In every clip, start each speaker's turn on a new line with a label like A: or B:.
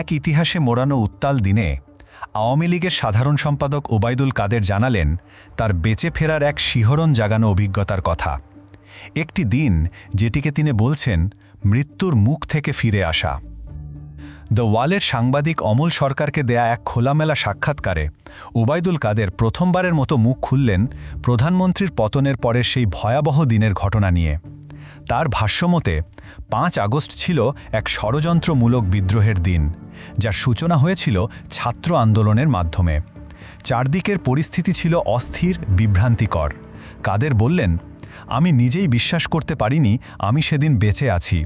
A: এক ইতিহাসে মোড়ানো উত্তাল দিনে আওয়ামী লীগের সাধারণ সম্পাদক ওবায়দুল কাদের জানালেন, তার বেঁচে ফেরার এক শিহরণ জাগানো অভিজ্ঞতার কথা। একটি দিন যেটিকে তিনি বলছেন, মৃত্যুর মুখ থেকে ফিরে আসা। দ্য ওয়ালের সাংবাদিক অমল সরকারকে দেয়া এক খোলামেলা সাক্ষাৎকারে ওবায়দুল কাদের প্রথমবারের মতো মুখ খুললেন প্রধানমন্ত্রীর পতনের পরের সেই ভয়াবহ দিনের ঘটনা নিয়ে। তার ভাষ্যমতে, পাঁচ আগস্ট ছিল এক ষড়যন্ত্রমূলক বিদ্রোহের দিন, যার সূচনা হয়েছিল ছাত্র আন্দোলনের মাধ্যমে। চারদিকের পরিস্থিতি ছিল অস্থির, বিভ্রান্তিকর। কাদের বললেন, আমি নিজেই বিশ্বাস করতে পারিনি, আমি সেদিন বেঁচে আছি।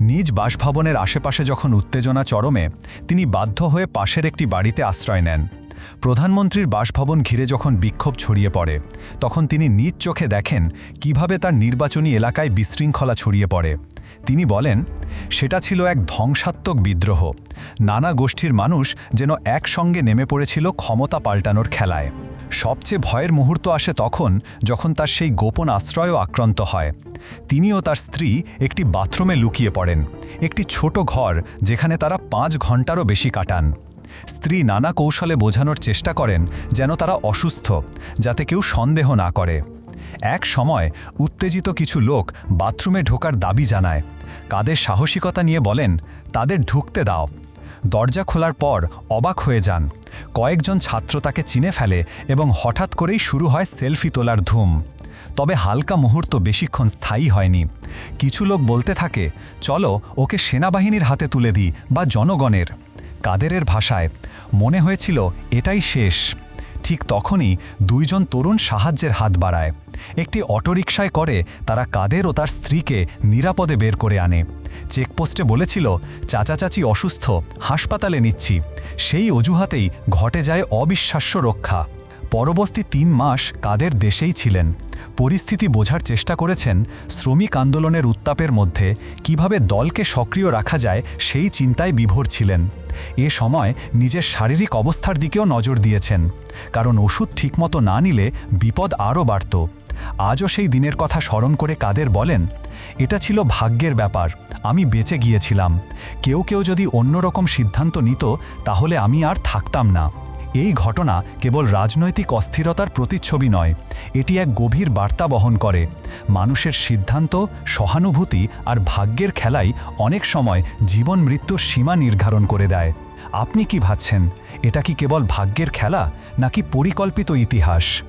A: নিজ বাসভবনের আশেপাশে যখন উত্তেজনা চরমে, তিনি বাধ্য হয়ে পাশের একটি বাড়িতে আশ্রয় নেন। প্রধানমন্ত্রীর বাসভবন ঘিরে যখন বিক্ষোভ ছড়িয়ে পড়ে, তখন তিনি নিজ চোখে দেখেন কীভাবে তার নির্বাচনী এলাকায় বিশৃঙ্খলা ছড়িয়ে পড়ে। তিনি বলেন, সেটা ছিল এক ধ্বংসাত্মক বিদ্রোহ। নানা গোষ্ঠীর মানুষ যেন একসঙ্গে নেমে পড়েছিল ক্ষমতা পাল্টানোর খেলায়। সবচেয়ে ভয়ের মুহূর্ত আসে তখন যখন তার সেই গোপন আশ্রয়ও আক্রান্ত হয়। তিনি ও তার স্ত্রী একটি বাথরুমে লুকিয়ে পড়েন। একটি ছোট ঘর যেখানে তারা পাঁচ ঘন্টারও বেশি কাটান। স্ত্রী নানা কৌশলে বোঝানোর চেষ্টা করেন যেন তারা অসুস্থ, যাতে কেউ সন্দেহ না করে। এক সময় উত্তেজিত কিছু লোক বাথরুমে ঢোকার দাবি জানায়। কাদের সাহসিকতা নিয়ে বলেন, তাদের ঢুকতে দাও। দরজা খোলার পর অবাক হয়ে যান। কয়েকজন ছাত্র তাকে চিনে ফেলে এবং হঠাৎ করেই শুরু হয় সেলফি তোলার ধুম। তবে হালকা মুহূর্ত বেশিক্ষণ স্থায়ী হয়নি। কিছু লোক বলতে থাকে, চলো ওকে সেনাবাহিনীর হাতে তুলে দিই বা জনগণের। কাদেরের ভাষায়, মনে হয়েছিল এটাই শেষ। ঠিক তখনই দুইজন তরুণ সাহায্যের হাত বাড়ায়। একটি অটোরিকশায় করে তারা কাদের ও তার স্ত্রীকে নিরাপদে বের করে আনে। চেকপোস্টে বলেছিল, চাচা চাচি অসুস্থ, হাসপাতালে নিচ্ছি। সেই অজুহাতেই ঘটে যায় অবিশ্বাস্য রক্ষা। পরবর্তী তিন মাস কাদের দেশেই ছিলেন। পরিস্থিতি বোঝার চেষ্টা করেছেন শ্রমিক আন্দোলনের উত্তাপের মধ্যে কীভাবে দলকে সক্রিয় রাখা যায় সেই চিন্তায় বিভোর ছিলেন। এ সময় নিজের শারীরিক অবস্থার দিকেও নজর দিয়েছেন। কারণ ওষুধ ঠিকমতো না নিলে বিপদ আরও বাড়ত। আজও সেই দিনের কথা স্মরণ করে কাদের বলেন, এটা ছিল ভাগ্যের ব্যাপার, আমি বেঁচে গিয়েছিলাম। কেউ কেউ যদি অন্যরকম সিদ্ধান্ত নিত, তাহলে আমি আর থাকতাম না। এই ঘটনা কেবল রাজনৈতিক অস্থিরতার প্রতিচ্ছবি নয়, এটি এক গভীর বার্তা বহন করে। মানুষের সিদ্ধান্ত, সহানুভূতি আর ভাগ্যের খেলাই অনেক সময় জীবন মৃত্যুর সীমা নির্ধারণ করে দেয়। আপনি কি ভাবছেন, এটা কি কেবল ভাগ্যের খেলা, নাকি পরিকল্পিত ইতিহাস?